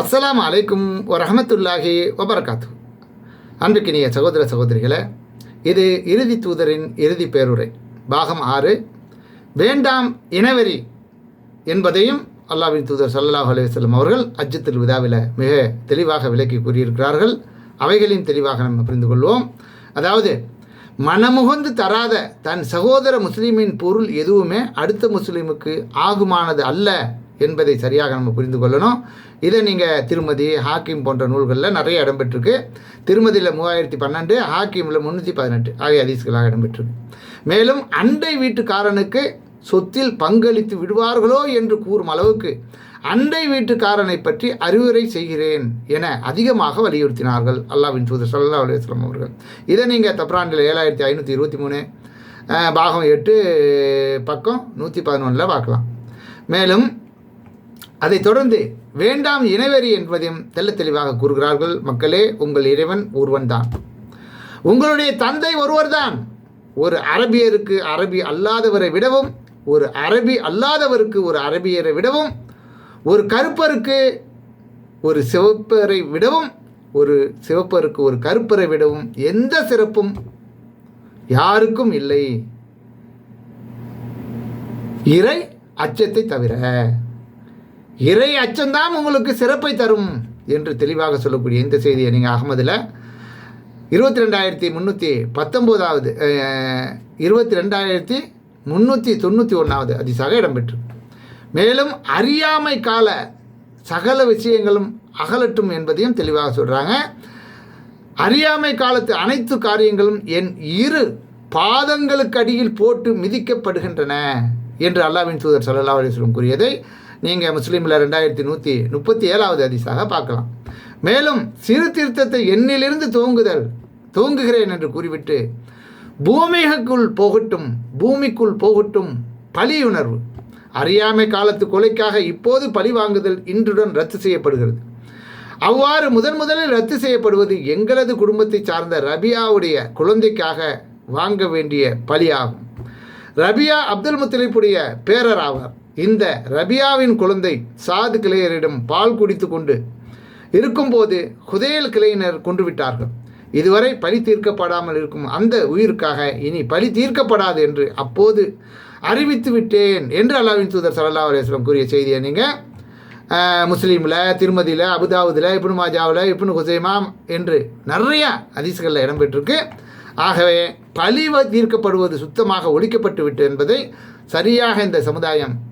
அஸ்லாம் அலைக்கும் வரஹமத்துல்லாஹி வபர்காத்து அன்புக்கினிய சகோதர சகோதரிகளே இது இறுதி தூதரின் இறுதி பேருரை. பாகம் ஆறு வேண்டாம் இனவெறி என்பதையும் அல்லாவின் தூதர் சல்லாஹ் அலுவலம் அவர்கள் அஜித்தில் விதாவில் மிக தெளிவாக விளக்கி கூறியிருக்கிறார்கள். அவைகளையும் தெளிவாக நம்ம புரிந்து கொள்வோம். அதாவது மனமுகந்து தராத தன் சகோதர முஸ்லீமின் பொருள் எதுவுமே அடுத்த முஸ்லீமுக்கு ஆகுமானது அல்ல. என்பதை சரியாக நம்ம புரிந்து கொள்ளணும். இதை நீங்கள் திருமதி ஹாக்கிம் போன்ற நூல்களில் நிறைய இடம்பெற்றிருக்கு. திருமதியில் மூவாயிரத்தி பன்னெண்டு ஹாக்கிமில் முந்நூற்றி பதினெட்டு ஆகிய அதிசுகளாக இடம்பெற்றிருக்கு. மேலும் அண்டை வீட்டுக்காரனுக்கு சொத்தில் பங்களித்து விடுவார்களோ என்று கூறும் அளவுக்கு அண்டை வீட்டுக்காரனை பற்றி அறிவுரை செய்கிறேன் என அதிகமாக வலியுறுத்தினார்கள் அல்லாவின் தூதர் சல்லா அலுவலாம் அவர்கள். இதை நீங்கள் தப்ராண்டில் ஏழாயிரத்தி ஐநூற்றி இருபத்தி மூணு பாகம் எட்டு பக்கம் நூற்றி பதினொன்றில் பார்க்கலாம். மேலும் அதைத் தொடர்ந்து வேண்டாம் இனவெறி என்பதையும் தெல்ல தெளிவாக கூறுகிறார்கள். மக்களே உங்கள் இறைவன் ஒருவன்தான். உங்களுடைய தந்தை ஒருவர்தான். ஒரு அரபியருக்கு அரபி அல்லாதவரை விடவும் ஒரு அரபி அல்லாதவருக்கு ஒரு அரபியரை விடவும் ஒரு கருப்பருக்கு ஒரு சிவப்பரை விடவும் ஒரு சிவப்பருக்கு ஒரு கருப்பரை விடவும் எந்த சிறப்பும் யாருக்கும் இல்லை. இறை அச்சத்தை தவிர இறை அச்சம்தான் உங்களுக்கு சிறப்பை தரும் என்று தெளிவாக சொல்லக்கூடிய இந்த செய்தியை நீங்கள் அகமதில் இருபத்தி ரெண்டாயிரத்தி முந்நூற்றி பத்தொம்போதாவது இருபத்தி ரெண்டாயிரத்தி முந்நூற்றி தொண்ணூற்றி ஒன்றாவது அதிசாக இடம்பெற்று. மேலும் அறியாமை கால சகல விஷயங்களும் அகலட்டும் என்பதையும் தெளிவாக சொல்கிறாங்க அறியாமை காலத்து அனைத்து காரியங்களும் என் இரு பாதங்களுக்கு அடியில் போட்டு மிதிக்கப்படுகின்றன என்று அல்லாவின் தூதர் சல்லா அலிஸ்லம் கூறியதை நீங்கள் முஸ்லீமில் ரெண்டாயிரத்தி நூற்றி முப்பத்தி ஏழாவது அதிசாக பார்க்கலாம். மேலும் சிறு திருத்தத்தை எண்ணிலிருந்து துவங்குதல் துவங்குகிறேன் என்று கூறிவிட்டு பூமிக்குள் போகட்டும் பூமிக்குள் போகட்டும் பலியுணர்வு அறியாமை காலத்து கொலைக்காக இப்போது பழி வாங்குதல் இன்றுடன் ரத்து செய்யப்படுகிறது. அவ்வாறு முதன் முதலில் ரத்து செய்யப்படுவது எங்களது குடும்பத்தை சார்ந்த ரபியாவுடைய குழந்தைக்காக வாங்க வேண்டிய பலியாகும் ரபியா அப்துல் முத்தலிப்புடைய பேரர் ஆவார். இந்த ரபியாவின் குழந்தை சாது கிளையரிடம் பால் குடித்து கொண்டு இருக்கும்போது ஹுதேல் கிளையினர் கொண்டு விட்டார்கள். இதுவரை பழி தீர்க்கப்படாமல் இருக்கும் அந்த உயிருக்காக இனி பழி தீர்க்கப்படாது என்று அப்போது அறிவித்து விட்டேன் என்று அல்லாவின் தூதர் சல்லா அலுவலம் கூறிய செய்தியை நீங்கள் முஸ்லீமில் திருமதியில் அபுதாவுதில் இப்னு மாஜாவில் இப்னு ஹுசைமாம் என்று நிறைய அதிசுகளில் இடம்பெற்றிருக்கு ஆகவே பழி தீர்க்கப்படுவது சுத்தமாக ஒழிக்கப்பட்டு விட்டு என்பதை சரியாக இந்த சமுதாயம்